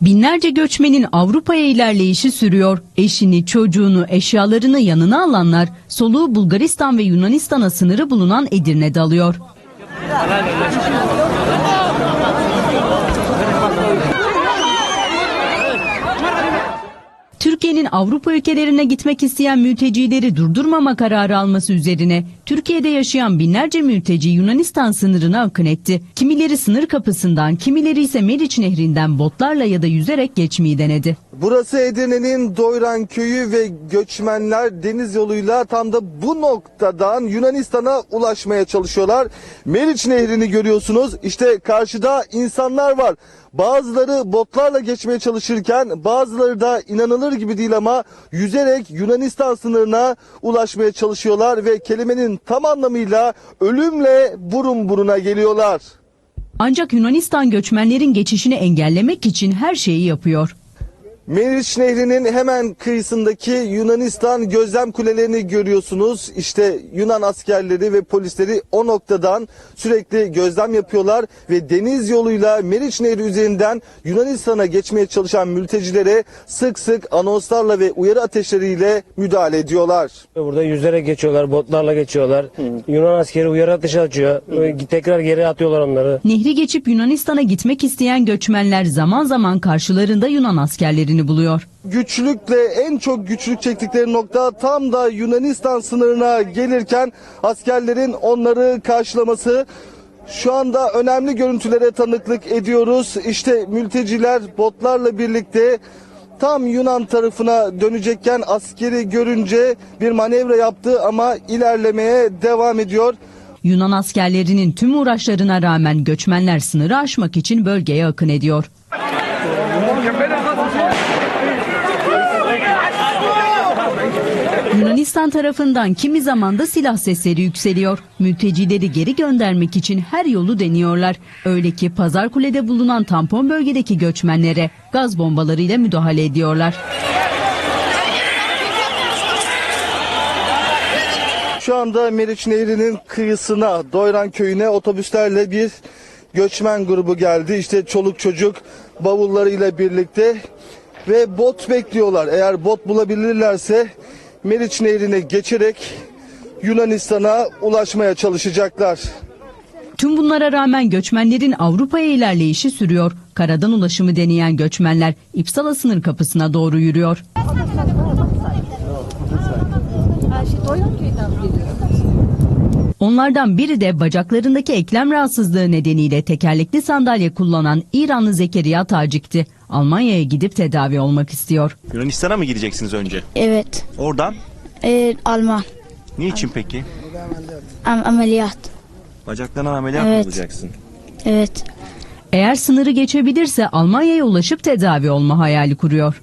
Binlerce göçmenin Avrupa'ya ilerleyişi sürüyor. Eşini, çocuğunu, eşyalarını yanına alanlar soluğu Bulgaristan ve Yunanistan'a sınırı bulunan Edirne'de alıyor. Avrupa ülkelerine gitmek isteyen mültecileri durdurmama kararı alması üzerine Türkiye'de yaşayan binlerce mülteci Yunanistan sınırına akın etti. Kimileri sınır kapısından, kimileri ise Meriç Nehri'nden botlarla ya da yüzerek geçmeyi denedi. Burası Edirne'nin Doyran köyü ve göçmenler deniz yoluyla tam da bu noktadan Yunanistan'a ulaşmaya çalışıyorlar. Meriç Nehri'ni görüyorsunuz. İşte karşıda insanlar var. Bazıları botlarla geçmeye çalışırken bazıları da inanılır gibi değil ama yüzerek Yunanistan sınırına ulaşmaya çalışıyorlar ve kelimenin tam anlamıyla ölümle burun buruna geliyorlar. Ancak Yunanistan göçmenlerin geçişini engellemek için her şeyi yapıyor. Meriç Nehri'nin hemen kıyısındaki Yunanistan gözlem kulelerini görüyorsunuz. İşte Yunan askerleri ve polisleri o noktadan sürekli gözlem yapıyorlar ve deniz yoluyla Meriç Nehri üzerinden Yunanistan'a geçmeye çalışan mültecilere sık sık anonslarla ve uyarı ateşleriyle müdahale ediyorlar. Burada yüzerek geçiyorlar, botlarla geçiyorlar. Yunan askeri uyarı ateşi açıyor. Tekrar geri atıyorlar onları. Nehri geçip Yunanistan'a gitmek isteyen göçmenler zaman zaman karşılarında Yunan askerlerini buluyor. güçlükle en çok güçlük çektikleri nokta tam da Yunanistan sınırına gelirken askerlerin onları karşılaması. Şu anda önemli görüntülere tanıklık ediyoruz. İşte mülteciler botlarla birlikte tam Yunan tarafına dönecekken askeri görünce bir manevra yaptı ama ilerlemeye devam ediyor. Yunan askerlerinin tüm uğraşlarına rağmen göçmenler sınırı aşmak için bölgeye akın ediyor. Yunanistan tarafından kimi zaman da silah sesleri yükseliyor. Mültecileri geri göndermek için her yolu deniyorlar. Öyle ki Pazarkule'de bulunan tampon bölgedeki göçmenlere gaz bombalarıyla müdahale ediyorlar. Şu anda Meriç Nehri'nin kıyısına Doyran köyüne otobüslerle bir göçmen grubu geldi. İşte çoluk çocuk bavullarıyla birlikte ve bot bekliyorlar. Eğer bot bulabilirlerse Meriç Nehri'ne geçerek Yunanistan'a ulaşmaya çalışacaklar. Tüm bunlara rağmen göçmenlerin Avrupa'ya ilerleyişi sürüyor. Karadan ulaşımı deneyen göçmenler İpsala sınır kapısına doğru yürüyor. Onlardan biri de bacaklarındaki eklem rahatsızlığı nedeniyle tekerlekli sandalye kullanan İranlı Zekeriya Tacik'ti. Almanya'ya gidip tedavi olmak istiyor. Yunanistan'a mı gideceksiniz önce? Evet. Oradan Ee, Alman. niçin peki? Am- ameliyat. Bacaklarından ameliyat mı Evet. olacaksın? Evet. Eğer sınırı geçebilirse Almanya'ya ulaşıp tedavi olma hayali kuruyor.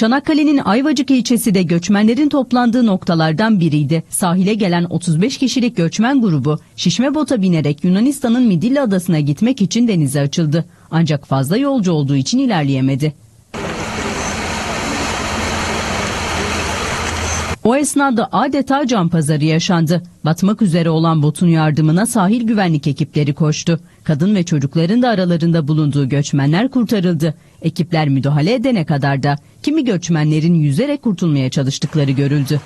Çanakkale'nin Ayvacık ilçesi de göçmenlerin toplandığı noktalardan biriydi. Sahile gelen 35 kişilik göçmen grubu şişme bota binerek Yunanistan'ın Midilli adasına gitmek için denize açıldı. Ancak fazla yolcu olduğu için ilerleyemedi. O esnada adeta can pazarı yaşandı. Batmak üzere olan botun yardımına sahil güvenlik ekipleri koştu. Kadın ve çocukların da aralarında bulunduğu göçmenler kurtarıldı. Ekipler müdahale edene kadar da kimi göçmenlerin yüzerek kurtulmaya çalıştıkları görüldü.